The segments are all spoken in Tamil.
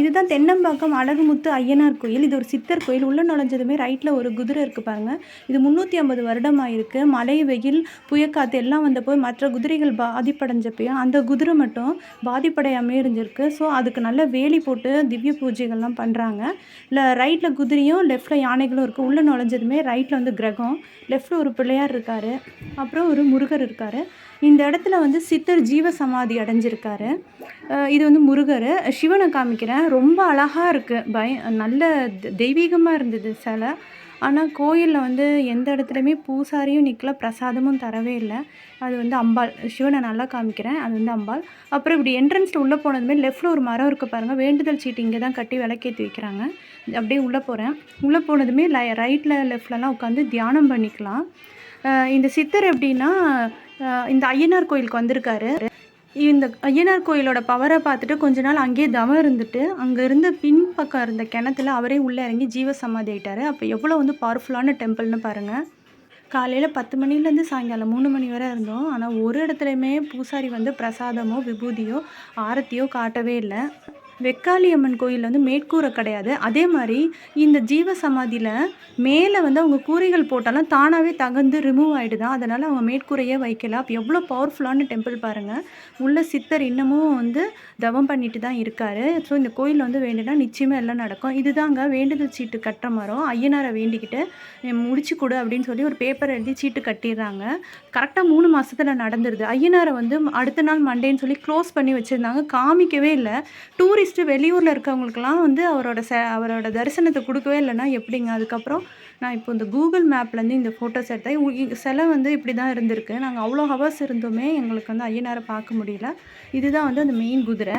இதுதான் தென்னம்பாக்கம் அழகுமுத்து ஐயனார் கோயில். இது ஒரு சித்தர் கோயில். உள்ளே நுழைஞ்சதுமே ரைட்டில் ஒரு குதிரை இருக்குது பாருங்கள் இது முந்நூற்றி ஐம்பது வருடமாக இருக்குது மழை வெயில் புயக்காத்து எல்லாம் வந்தப்போ மற்ற குதிரைகள் பாதிப்படைஞ்சப்பையும் அந்த குதிரை மட்டும் பாதிப்படையாமே இருந்திருக்கு. ஸோ அதுக்கு நல்ல வேலி போட்டு திவ்ய பூஜைகள்லாம் பண்ணுறாங்க இல்லை ரைட்டில் குதிரையும் லெஃப்ட்டில் யானைகளும் இருக்குது உள்ளே நுழைஞ்சதுமே ரைட்டில் வந்து கிரகம். லெஃப்ட்டில் ஒரு பிள்ளையார் இருக்கார். அப்புறம் ஒரு முருகர் இருக்கார். இந்த இடத்துல வந்து சித்தர் ஜீவ சமாதி அடைஞ்சிருக்காரு இது வந்து முருகர். சிவனை காமிக்கிறேன். ரொம்ப அழகாக இருக்குது பய நல்ல தெ- தெய்வீகமாக இருந்தது சிலை. ஆனால் கோயிலில் வந்து எந்த இடத்துலையுமே பூசாரியும் நிற்கல பிரசாதமும் தரவே இல்லை. அது வந்து அம்பாள். சிவனை நல்லா காமிக்கிறேன். அது வந்து அம்பாள். அப்புறம் இப்படி என்ட்ரன்ஸில் உள்ளே போனதுமே லெஃப்ட்டில் ஒரு மரம் இருக்குது பாருங்கள் வேண்டுதல் சீட்டு இங்கே தான் கட்டி விளக்கேற்றி வைக்கிறாங்க. அப்படியே உள்ளே போகிறேன் உள்ளே போனதுமே லை ரைட்டில் லெஃப்ட்லலாம் உட்காந்து தியானம் பண்ணிக்கலாம். இந்த சித்தர் எப்படின்னா இந்த ஐயனார் கோயிலுக்கு வந்திருக்காரு. இந்த ஐயனார் கோயிலோட பவரை பார்த்துட்டு கொஞ்ச நாள் அங்கேயே தவம் இருந்துட்டு அங்கே இருந்த பின்பக்கம் இருந்த கிணத்துல அவரே உள்ளே இறங்கி ஜீவ சமாதி ஆயிட்டார். அப்போ எவ்வளோ வந்து பவர்ஃபுல்லான டெம்பிள்னு பாருங்கள் காலையில் பத்து மணிலேருந்து சாயங்காலம் மூணு மணி வரை இருந்தோம். ஆனால் ஒரு இடத்துலையுமே பூசாரி வந்து பிரசாதமோ விபூதியோ ஆரத்தியோ காட்டவே இல்லை. வெக்காளி அம்மன் கோயில் வந்து மேற்கூரை கிடையாது. அதே மாதிரி இந்த ஜீவ சமாதியில் மேலே வந்து அவங்க கூரைகள் போட்டாலும் தானாகவே தகர்ந்து ரிமூவ் ஆகிடுதான் அதனால் அவங்க மேற்கூரையே வைக்கல. அப்போ எவ்வளோ பவர்ஃபுல்லான டெம்பிள் பாருங்கள் உள்ள சித்தர் இன்னமும் வந்து தவம் பண்ணிட்டு தான் இருக்கார். ஸோ இந்த கோயிலில் வந்து வேண்டுனா நிச்சயமாக எல்லாம் நடக்கும். இதுதாங்க வேண்டுதல் சீட்டு கட்டுற மரம். ஐயனாரை வேண்டிக்கிட்டு முடிச்சு கொடு அப்படின்னு சொல்லி ஒரு பேப்பர் எழுதி சீட்டு கட்டிடுறாங்க. கரெக்டாக மூணு மாதத்தில் நடந்துருது. ஐயனாரை வந்து அடுத்த நாள் மண்டேன்னு சொல்லி க்ளோஸ் பண்ணி வச்சுருந்தாங்க. காமிக்கவே இல்லை. டூரிஸ்ட் டூரிஸ்ட்டு வெளியூரில் இருக்கவங்களுக்கெல்லாம் வந்து அவரோட ச அவரோட தரிசனத்தை கொடுக்கவே இல்லைன்னா எப்படிங்க? அதுக்கப்புறம் நான் இப்போ இந்த கூகுள் மேப்லேருந்து இந்த ஃபோட்டோஸ் எடுத்தேன். சிலை வந்து இப்படி தான் இருந்திருக்கு. நாங்கள் அவ்வளோ ஹவர்ஸ் இருந்துமே எங்களுக்கு வந்து ஐயனாரை பார்க்க முடியல. இதுதான் வந்து அந்த மெயின் குதிரை.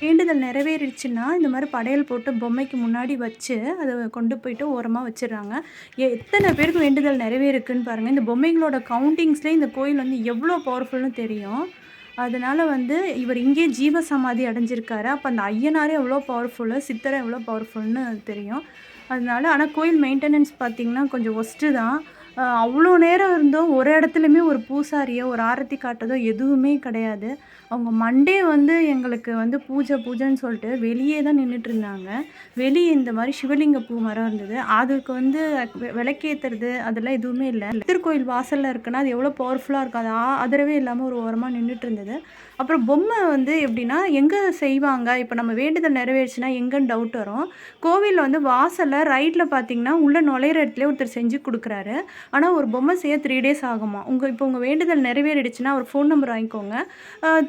வேண்டுதல் நிறைவேறிடுச்சுன்னா இந்த மாதிரி படையல் போட்டு பொம்மைக்கு முன்னாடி வச்சு அதை கொண்டு போயிட்டு ஓரமாக வச்சிடுறாங்க. எ- எத்தனை பேருக்கு வேண்டுதல் நிறைவேறுக்குன்னு பாருங்கள் இந்த பொம்மைகளோட கவுண்டிங்ஸ்லேயே இந்த கோயில் வந்து எவ்வளோ பவர்ஃபுல்னு தெரியும். அதனால் வந்து இவர் இங்கே ஜீவ சமாதி அடைஞ்சிருக்காரு. அப்போ அந்த ஐயனாரே எவ்வளோ பவர்ஃபுல்லு சித்தரை எவ்வளோ பவர்ஃபுல்னு தெரியும். அதனால ஆனால் கோயில் மெயின்டெனன்ஸ் பார்த்திங்கன்னா கொஞ்சம் ஒஸ்ட்டு தான். அவ்வளோ நேரம் இருந்தோம் ஒரு இடத்துலையுமே ஒரு பூசாரியோ ஒரு ஆரத்தி காட்டதோ எதுவுமே கிடையாது. அவங்க மண்டே வந்து எங்களுக்கு வந்து பூஜை பூஜைன்னு சொல்லிட்டு வெளியே தான் நின்றுட்டு இருந்தாங்க. வெளியே இந்த மாதிரி சிவலிங்க பூ மரம் இருந்தது. அதுக்கு வந்து விளக்கேற்றுறது விளக்கேத்துறது அதெல்லாம் எதுவுமே இல்லை. திருக்கோயில் வாசலில் இருக்குன்னா அது எவ்வளோ பவர்ஃபுல்லாக இருக்கும் அது ஆ- அதரவே இல்லாமல் ஒரு ஓரமாக நின்றுட்டு இருந்தது. அப்புறம் பொம்மை வந்து எப்படின்னா எங்கே செய்வாங்க? இப்போ நம்ம வேண்டுதல் நிறைவேறுச்சுன்னா எங்கேன்னு டவுட் வரும். கோவிலில் வந்து வாசலில் ரைட்டில் பார்த்தீங்கன்னா உள்ளே நுழையிற இடத்துல ஒருத்தர் செஞ்சு கொடுக்குறாரு. ஆனால் ஒரு பொம்மை செய்ய த்ரீ டேஸ் ஆகுமா? உங்கள் இப்போ உங்கள் வேண்டுதல் நிறைவேறிடுச்சுன்னா ஒரு ஃபோன் நம்பர் வாங்கிக்கோங்க.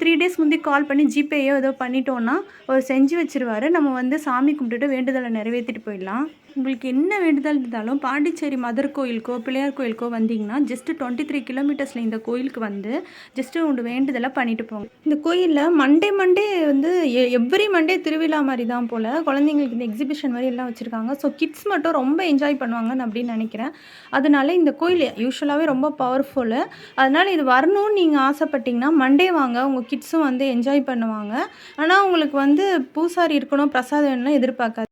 த்ரீ டேஸ் முந்தி கால் பண்ணி ஜிபேயோ ஏதோ பண்ணிட்டோன்னா அவர் செஞ்சு வச்சுருவார். நம்ம வந்து சாமி கும்பிட்டுட்டு வேண்டுதலை நிறைவேற்றிட்டு போயிடலாம். உங்களுக்கு என்ன வேண்டுதல் இருந்தாலும் பாண்டிச்சேரி மதர் கோயிலுக்கோ பிள்ளையார் கோயிலுக்கோ வந்தீங்கன்னா ஜஸ்ட்டு டுவெண்ட்டி த்ரீ கிலோமீட்டர்ஸில் இந்த கோயிலுக்கு வந்து ஜஸ்ட்டு உண்டு வேண்டுதலை பண்ணிட்டு போங்க. இந்த கோயிலில் மண்டே மண்டே வந்து எவ்ரி மண்டே திருவிழா மாதிரி தான் போல். குழந்தைங்களுக்கு இந்த எக்ஸிபிஷன் மாதிரி எல்லாம் வச்சுருக்காங்க. ஸோ கிட்ஸ் மட்டும் ரொம்ப என்ஜாய் பண்ணுவாங்கன்னு அப்படின்னு நினைக்கிறேன். அதனால இந்த கோயில் யூஸ்வலாகவே ரொம்ப பவர்ஃபுல்லு அதனால் இது வரணும்னு நீங்கள் ஆசைப்பட்டீங்கன்னா மண்டே வாங்க. உங்கள் கிட்ஸும் வந்து என்ஜாய் பண்ணுவாங்க. ஆனால் உங்களுக்கு வந்து பூசாரி இருக்கணும் பிரசாதம் வேணும்லாம் எதிர்பார்க்காது